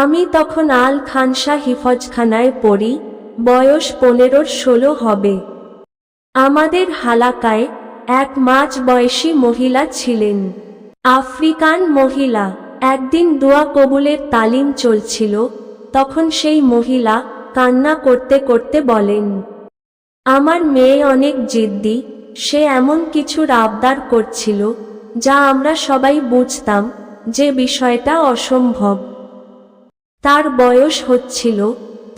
আমি তখন আল খানসা হিফজখানায় পড়ি, বয়স পনেরোর ষোলো হবে। আমাদের হালাকায় এক মাঝ বয়সী মহিলা ছিলেন। আফ্রিকান মহিলা, একদিন দোয়া কবুলের তালিম চলছিল, তখন সেই মহিলা কান্না করতে করতে বলেন, আমার মেয়ে অনেক জিদ্দি, সে এমন কিছুর আবদার করছিল, যা আমরা সবাই বুঝতাম যে বিষয়টা অসম্ভব। তার বয়স হচ্ছিল,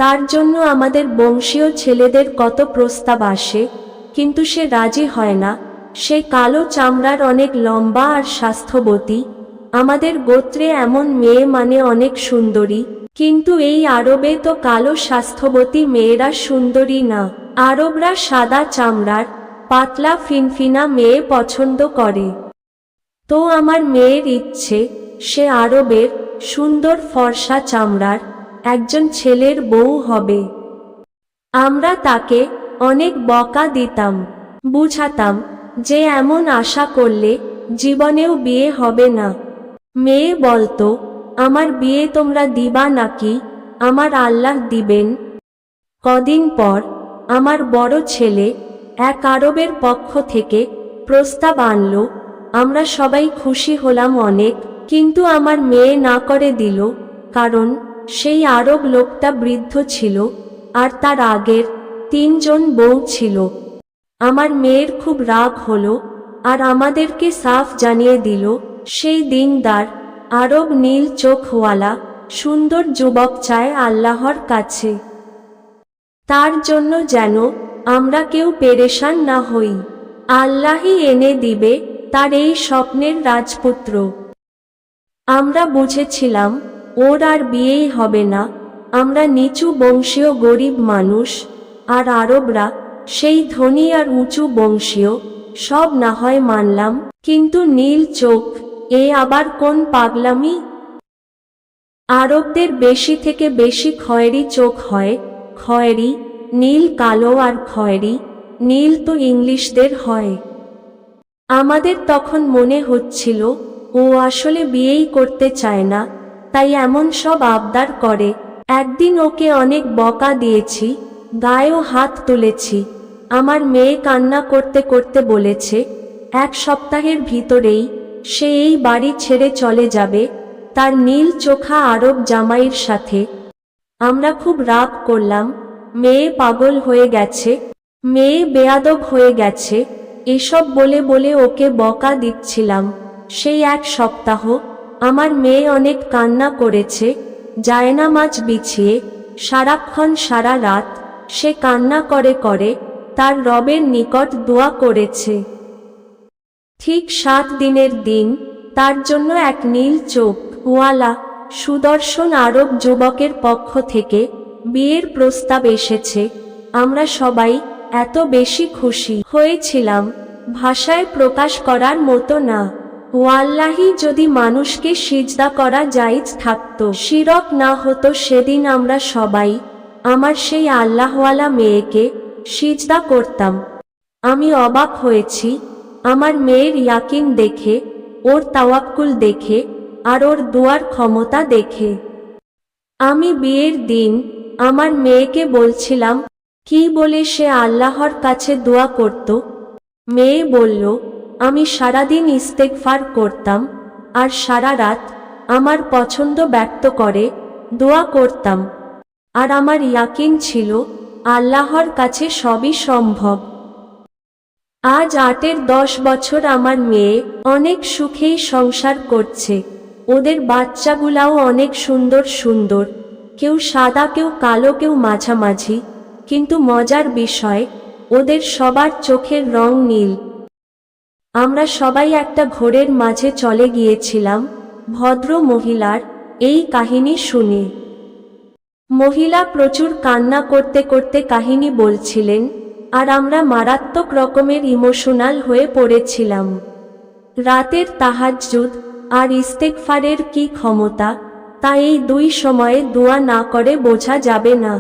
তার জন্য আমাদের বংশীয় ছেলেদের কত প্রস্তাব আসে, কিন্তু সে রাজি হয় না। সে কালো চামড়ার অনেক লম্বা আর স্বাস্থ্যবতী। আমাদের গোত্রে এমন মেয়ে মানে অনেক সুন্দরী, কিন্তু এই আরবে তো কালো স্বাস্থ্যবতী মেয়েরা সুন্দরী না। আরবরা সাদা চামড়ার, পাতলা ফিনফিনা মেয়ে পছন্দ করে। তো আমার মেয়ের ইচ্ছে, সে আরবের সুন্দর ফর্সা চামড়ার একজন ছেলের বউ হবে। আমরা তাকে অনেক বকা দিতাম, বুঝাতাম যে এমন আশা করলে জীবনেও বিয়ে হবে না। মেয়ে বলতো, আমার বিয়ে তোমরা দিবা নাকি? আমার আল্লাহ দিবেন। কদিন পর আমার বড় ছেলে এক আরবের পক্ষ থেকে প্রস্তাব আনল, আমরা সবাই খুশি হলাম অনেক। কিন্তু আমার মেয়ে না করে দিল, কারণ সেই আরব লোকটা বৃদ্ধ ছিল, আর তার আগের তিনজন বউ ছিল। আমার মেয়ের খুব রাগ হলো, আর আমাদেরকে সাফ জানিয়ে দিল, সেই দিনদার, আরব নীল চোখওয়ালা, সুন্দর যুবক চায় আল্লাহর কাছে। তার জন্য যেন আমরা কেউ পেরেশান না হই। আল্লাহই এনে দিবে তার এই স্বপ্নের রাজপুত্র। আমরা বুঝেছিলাম, ওর আর বিয়েই হবে না, আমরা নিচু বংশীয় গরিব মানুষ, আর আরবরা সেই ধনী আর উঁচু বংশীয়, সব না হয় মানলাম, কিন্তু নীল চোখ, এ আবার কোন পাগলামি? আরবদের বেশি থেকে বেশি খয়েরি চোখ হয়, খয়েরি, নীল কালো আর খয়েরি, নীল তো ইংলিশদের হয়। আমাদের তখন মনে হচ্ছিল ও আসলে বিয়েই করতে চায় না, তাই এমন সব আবদার করে। একদিন ওকে অনেক বকা দিয়েছি, গায়েও হাত তুলেছি। আমার মেয়ে কান্না করতে করতে বলেছে, এক সপ্তাহের ভিতরেই সে এই বাড়ি ছেড়ে চলে যাবে, তার নীল চোখা আরব জামাইয়ের সাথে। আমরা খুব রাগ করলাম, মেয়ে পাগল হয়ে গেছে, মেয়ে বেয়াদব হয়ে গেছে, এসব বলে বলে ওকে বকা দিচ্ছিলাম। সেই এক সপ্তাহ, আমার মেয়ে অনেক কান্না করেছে জায়না মাছ বিছিয়ে, সারাক্ষণ সারা রাত, সে কান্না করে করে, তার রবের নিকট দোয়া করেছে। ঠিক সাত দিনের দিন, তার জন্য এক নীল চোখ ওয়ালা সুদর্শন আরব যুবকের পক্ষ থেকে, বিয়ের প্রস্তাব এসেছে, আমরা সবাই এত বেশি খুশি হয়েছিলাম, ভাষায় প্রকাশ করার মতো না। ওয়াল্লাহি যদি মানুষকে সিজদা করা জায়েজ থাকতো, শিরক না হতো সেদিন আমরা সবাই আমার সেই আল্লাহওয়ালা মেয়েকে সিজদা করতাম। আমি অবাক হয়েছি, আমার মেয়ের ইয়াকিন দেখে, ওর তাওয়াক্কুল দেখে, আর ওর দুয়ার ক্ষমতা দেখে। আমি বিয়ের দিন আমার মেয়েকে বলছিলাম, কি বলে সে আল্লাহর কাছে দোয়া করত? মেয়ে বলল আমি সারাদিন ইস্তেকফার করতাম, আর সারা রাত আমার পছন্দ ব্যক্ত করে দোয়া করতাম। আর আমার ইয়াকিন ছিল, আল্লাহর কাছে সবই সম্ভব। আজ আটের দশ বছর আমার মেয়ে অনেক সুখেই সংসার করছে। ওদের বাচ্চাগুলাও অনেক সুন্দর সুন্দর। কেউ সাদা, কেউ কালো, কেউ মাঝামাঝি। কিন্তু মজার বিষয়, ওদের সবার চোখের রং নীল। আমরা সবাই একটা ঘোরের মাঝে চলে গিয়েছিলাম, ভদ্র মহিলার, এই কাহিনী শুনে। মহিলা প্রচুর কান্না করতে করতে কাহিনী বলছিলেন, আর আমরা মারাত্মক রকমের ইমোশনাল হয়ে পড়েছিলাম। রাতের তাহাজ্জুদ আর ইস্তেকফারের কি ক্ষমতা, তা এই দুই সময়ে দোয়া না করে বোঝা যাবে না।